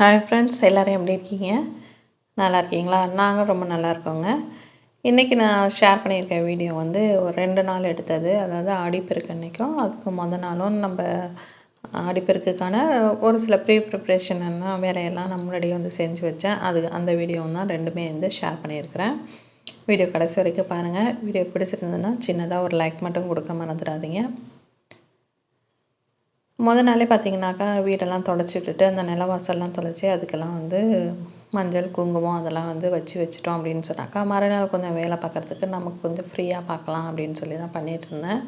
Hi friends எல்லோரும் எப்படி இருக்கீங்க? நல்லா இருக்கீங்களா? நாங்கள் ரொம்ப நல்லா இருக்கோங்க. இன்றைக்கி நான் ஷேர் பண்ணியிருக்க வீடியோ வந்து ஒரு ரெண்டு நாள் எடுத்தது. அதாவது ஆடிப்பெருக்கு அன்றைக்கும் அதுக்கு மொதல் நாளும் நம்ம ஆடிப்பெருக்குக்கான ஒரு சில ப்ரீ ப்ரிப்ரேஷன் என்ன வேலையெல்லாம் நான் முன்னாடியே வந்து செஞ்சு வச்சேன். அது அந்த வீடியோ தான் ரெண்டுமே வந்து ஷேர் பண்ணியிருக்கிறேன். வீடியோ கடைசி வரைக்கும் பாருங்கள் வீடியோ பிடிச்சிருந்ததுன்னா சின்னதாக ஒரு லைக் மட்டும் கொடுக்க மறந்துடாதீங்க. முத நாளே பார்த்தீங்கன்னாக்கா வீடெல்லாம் தொடச்சி விட்டுட்டு அந்த நிலவாசல்லாம் தொலைச்சி அதுக்கெல்லாம் வந்து மஞ்சள் குங்குமம் அதெல்லாம் வந்து வச்சு வச்சுட்டோம் அப்படின்னு சொன்னாக்கா மறுநாள் கொஞ்சம் வேலை பார்க்குறதுக்கு நமக்கு கொஞ்சம் ஃப்ரீயாக பார்க்கலாம் அப்படின்னு சொல்லி தான் பண்ணிகிட்ருந்தேன்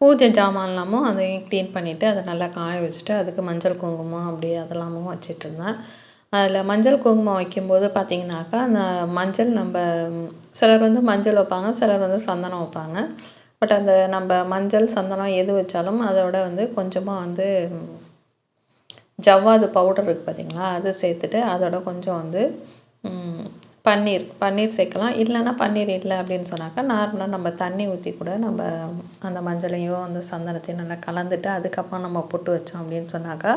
பூஜை ஜாமான்லாமும் அதையும் க்ளீன் பண்ணிவிட்டு அதை நல்லா காய வச்சுட்டு அதுக்கு மஞ்சள் குங்குமம் அப்படி அதெல்லாமும் வச்சிட்டு இருந்தேன் அதில் மஞ்சள் குங்குமம் வைக்கும்போது பார்த்தீங்கன்னாக்கா அந்த மஞ்சள் நம்ம சிலர் வந்து மஞ்சள் வைப்பாங்க சிலர் வந்து சந்தனம் வைப்பாங்க. பட் அந்த நம்ம மஞ்சள் சந்தனம் எது வச்சாலும் அதோட வந்து கொஞ்சமாக வந்து ஜவ்வாது பவுடர் இருக்குது பார்த்தீங்களா அது சேர்த்துட்டு அதோட கொஞ்சம் வந்து பன்னீர் பன்னீர் சேர்க்கலாம். இல்லைன்னா பன்னீர் இல்லை அப்படின்னு சொன்னாக்கா நார்மலாக நம்ம தண்ணி ஊற்றி கூட நம்ம அந்த மஞ்சளையோ அந்த சந்தனத்தையும் நல்லா கலந்துட்டு அதுக்கப்புறம் நம்ம புட்டு வச்சோம் அப்படின்னு சொன்னாக்கா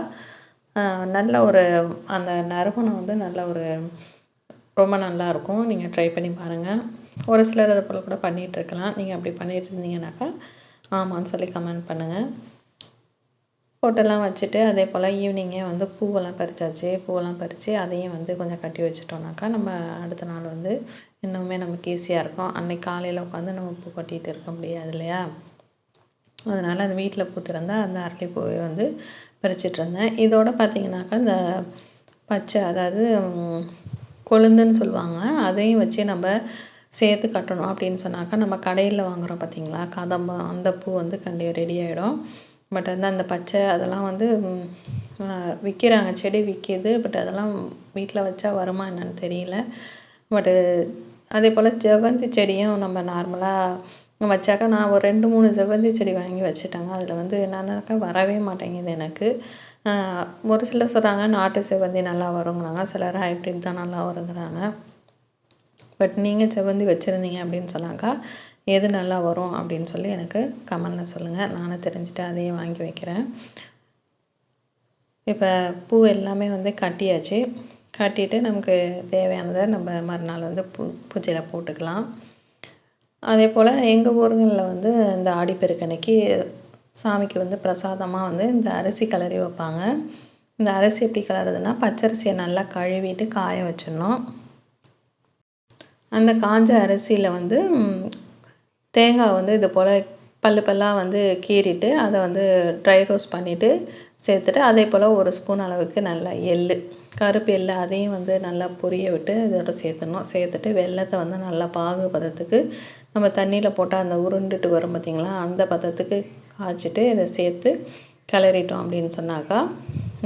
நல்ல ஒரு அந்த நறுமணம் வந்து நல்ல ஒரு ரொம்ப நல்லாயிருக்கும் நீங்கள் ட்ரை பண்ணி பாருங்கள் ஒரு சிலர் அதை போல் கூட பண்ணிகிட்ருக்கலாம். நீங்கள் அப்படி பண்ணிகிட்டு இருந்தீங்கன்னாக்கா ஆமான்னு சொல்லி கமெண்ட் பண்ணுங்கள் ஃபோட்டோலாம் வச்சுட்டு அதே போல் ஈவினிங்கே வந்து பூவெல்லாம் பறிச்சாச்சு. பூவெல்லாம் பறித்து அதையும் வந்து கொஞ்சம் கட்டி வச்சிட்டோம்னாக்கா நம்ம அடுத்த நாள் வந்து இன்னுமே நமக்கு ஈஸியாக இருக்கும். அன்றைக்கி காலையில் உட்காந்து நம்ம பூ கட்டிகிட்டு இருக்க முடியாது இல்லையா? அதனால் அந்த வீட்டில் பூத்திருந்தால் அந்த அரளிப்பூவை வந்து பறிச்சிட்ருந்தேன் இதோட பார்த்திங்கனாக்கா இந்த பச்சை அதாவது கொழுந்துன்னு சொல்லுவாங்க. அதையும் வச்சு நம்ம சேர்த்து கட்டணும் அப்படின்னு சொன்னாக்கா நம்ம கடையில் வாங்குகிறோம் பார்த்திங்களா கதம்பம் அந்த பூ வந்து கண்டிப்பாக ரெடி ஆகிடும் பட் வந்து அந்த பச்சை அதெல்லாம் வந்து விற்கிறாங்க செடி விற்கிது பட் அதெல்லாம் வீட்டில் வச்சா வருமா என்னன்னு தெரியல. பட்டு அதே போல் செவ்வந்தி செடியும் நம்ம நார்மலாக வச்சாக்கா நான் ஒரு ரெண்டு மூணு செவ்வந்தி செடி வாங்கி வச்சுட்டாங்க. அதில் வந்து என்னன்னாக்கா வரவே மாட்டேங்குது எனக்கு. ஒரு சிலர் சொல்கிறாங்க நாட்டு செவ்வந்தி நல்லா வருங்கிறாங்க. சிலர் ஹைப்ரிட் தான் நல்லா வருங்கிறாங்க. பட் நீங்கள் செவ்வந்தி வச்சுருந்தீங்க அப்படின்னு சொன்னாக்கா எது நல்லா வரும் அப்படின்னு சொல்லி எனக்கு கமெண்டில் சொல்லுங்கள் நானும் தெரிஞ்சுட்டு அதையும் வாங்கி வைக்கிறேன். இப்போ பூ எல்லாமே வந்து கட்டியாச்சு. கட்டிட்டு நமக்கு தேவையானதை நம்ம மறுநாள் வந்து பூ பூஜையில் போட்டுக்கலாம். அதே போல் எங்கள் ஊருங்களில் வந்து இந்த ஆடிப்பெருக்கன்னைக்கு சாமிக்கு வந்து பிரசாதமாக வந்து இந்த அரிசி கிளறி வைப்பாங்க. இந்த அரிசி எப்படி கிளறதுன்னா பச்சரிசியை நல்லா கழுவிட்டு காய வச்சிடணும். அந்த காஞ்ச அரிசியில் வந்து தேங்காய் வந்து இது போல் பல்லு பல்லாக வந்து கீறிட்டு அதை வந்து ட்ரை ரோஸ்ட் பண்ணிவிட்டு சேர்த்துட்டு அதே போல் ஒரு ஸ்பூன் அளவுக்கு நல்லா எள் கருப்பு எள் அதையும் வந்து நல்லா பொரிய விட்டு இதோட சேர்த்துணும் சேர்த்துட்டு வெள்ளத்தை வந்து நல்லா பாகு பதத்துக்கு நம்ம தண்ணியில் போட்டால் அந்த உருண்டுட்டு வரும் பார்த்திங்களா அந்த பதத்துக்கு காய்ச்சிட்டு இதை சேர்த்து கிளறிட்டோம் அப்படின்னு சொன்னாக்கா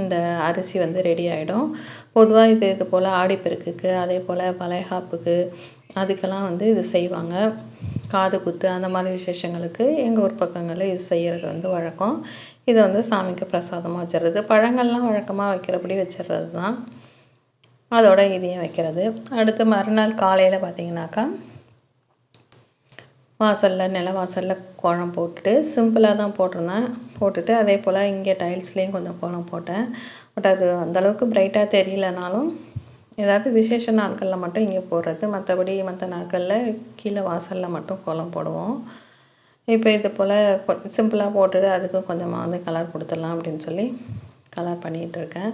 இந்த அரிசி வந்து ரெடி ஆகிடும் பொதுவாக இது இது போல் ஆடிப்பெருக்குக்கு அதே போல் வளைகாப்புக்கு அதுக்கெல்லாம் வந்து இது செய்வாங்க. காது குத்து அந்த மாதிரி விசேஷங்களுக்கு எங்கள் ஊர் பக்கங்களில் இது செய்கிறது வந்து வழக்கம். இதை வந்து சாமிக்கு பிரசாதமாக வச்சிடுறது பழங்கள்லாம் வழக்கமாக வைக்கிறபடி வச்சிடுறது தான் அதோட இதையும் வைக்கிறது. அடுத்து மறுநாள் காலையில் பார்த்திங்கனாக்கா வாசலில் நில வாசலில் கோலம் போட்டுட்டு சிம்பிளாக தான் போட்டிருந்தேன். போட்டுட்டு அதே போல் இங்கே டைல்ஸ்லேயும் கொஞ்சம் கோலம் போட்டேன். பட் அது அந்தளவுக்கு பிரைட்டாக தெரியலனாலும் ஏதாவது விசேஷ நாட்களில் மட்டும் இங்கே போடுறது. மற்றபடி மற்ற நாட்களில் கீழே வாசலில் மட்டும் கோலம் போடுவோம். இப்போ இது போல் சிம்பிளாக போட்டுட்டு அதுக்கும் கொஞ்சமாக வந்து கலர் கொடுத்துடலாம் அப்படின்னு சொல்லி கலர் பண்ணிகிட்டு இருக்கேன்.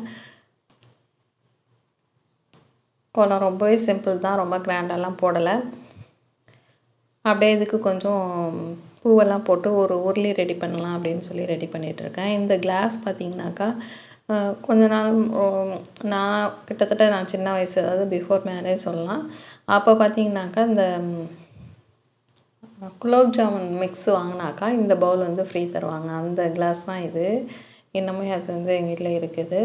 கோலம் ரொம்பவே சிம்பிள் தான். ரொம்ப கிராண்டெல்லாம் போடலை. அப்படியே இதுக்கு கொஞ்சம் பூவெல்லாம் போட்டு ஒரு உருளி ரெடி பண்ணலாம் அப்படின்னு சொல்லி ரெடி பண்ணிகிட்ருக்கேன் இந்த கிளாஸ் பார்த்திங்கனாக்கா கொஞ்ச நாள் நான் கிட்டத்தட்ட நான் சின்ன வயசு அதாவது பிஃபோர் மேரேஜ் சொல்லலாம். அப்போ பார்த்திங்கனாக்கா இந்த குலோப் ஜாமுன் மிக்ஸ் வாங்கினாக்கா இந்த பவுல் வந்து ஃப்ரீ தருவாங்க. அந்த கிளாஸ் தான் இது. இன்னமும் அது வந்து எங்கள் வீட்டில் இருக்குது.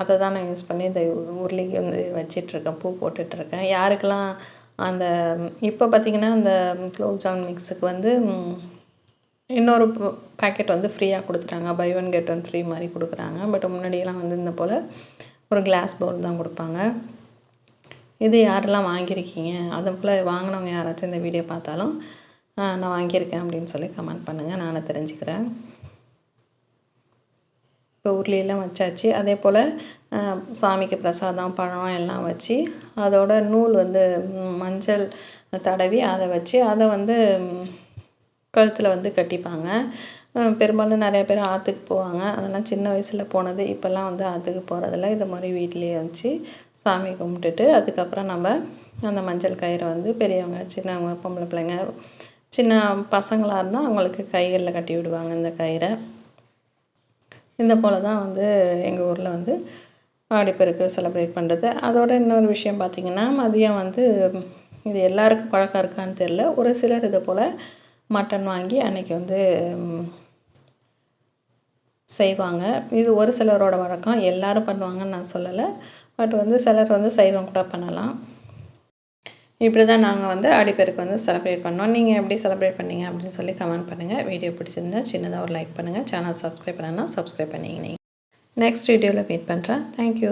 அதை தான் நான் யூஸ் பண்ணி இந்த உருளிக்கு வந்து வச்சிட்ருக்கேன் பூ போட்டுட்ருக்கேன் யாருக்கெல்லாம் அந்த இப்போ பார்த்திங்கன்னா அந்த குலோப் ஜாமுன் மிக்ஸுக்கு வந்து இன்னொரு பேக்கெட் வந்து ஃப்ரீயாக கொடுத்துட்டாங்க. Buy one get one free மாதிரி கொடுக்குறாங்க. பட் முன்னாடியெல்லாம் வந்து இந்த போல் ஒரு கிளாஸ் பவுல் தான் கொடுப்பாங்க. இது யாரெல்லாம் வாங்கியிருக்கீங்க? அது போல் வாங்கினவங்க யாராச்சும் இந்த வீடியோ பார்த்தாலும் நான் வாங்கியிருக்கேன் அப்படின்னு சொல்லி கமெண்ட் பண்ணுங்கள் நானும் தெரிஞ்சுக்கிறேன். இப்போ உருளையெல்லாம் வச்சாச்சு. அதே போல் சாமிக்கு பிரசாதம் பழம் எல்லாம் வச்சு அதோட நூல் வந்து மஞ்சள் தடவி அதை வச்சு அதை வந்து கழுத்தில் வந்து கட்டிப்பாங்க. பெரும்பாலும் நிறைய பேர் ஆற்றுக்கு போவாங்க. அதெல்லாம் சின்ன வயசில் போனது இப்போல்லாம் வந்து ஆற்றுக்கு போகிறதில்ல இது மாதிரி வீட்லேயே வச்சு சாமி கும்பிட்டுட்டு அதுக்கப்புறம் நம்ம அந்த மஞ்சள் கயிறை வந்து பெரியவங்க சின்னவங்க பொம்பளை பிள்ளைங்க சின்ன பசங்களாக இருந்தால் அவங்களுக்கு கைகளில் கட்டி விடுவாங்க இந்த கயிறை. இந்த போல் தான் வந்து எங்கள் ஊரில் வந்து ஆடிப்பெருக்கு செலிப்ரேட் பண்ணுறது அதோட இன்னொரு விஷயம் பார்த்திங்கன்னா மதியம் வந்து இது எல்லாருக்கும் பழக்கம் இருக்கான்னு தெரில ஒரு சிலர் இது போல் மட்டன் வாங்கி அன்றைக்கி வந்து செய்வாங்க. இது ஒரு சிலரோட வழக்கம். எல்லோரும் பண்ணுவாங்கன்னு நான் சொல்லலை. பட் வந்து சிலர் வந்து சைவம் கூட பண்ணலாம். இப்படி தான் நாங்கள் வந்து ஆடிப்பெருக்கு வந்து செலிப்ரேட் பண்ணோம். நீங்கள் எப்படி செலிப்ரேட் பண்ணீங்க அப்படின்னு சொல்லி கமெண்ட் பண்ணுங்கள் வீடியோ பிடிச்சிருந்தா சின்னதாக ஒரு லைக் பண்ணுங்கள் சேனல் சப்ஸ்கிரைப் பண்ணனா சப்ஸ்கிரைப் பண்ணிங்க நெக்ஸ்ட் வீடியோவில் மீட் பண்ணுறேன் தேங்க்யூ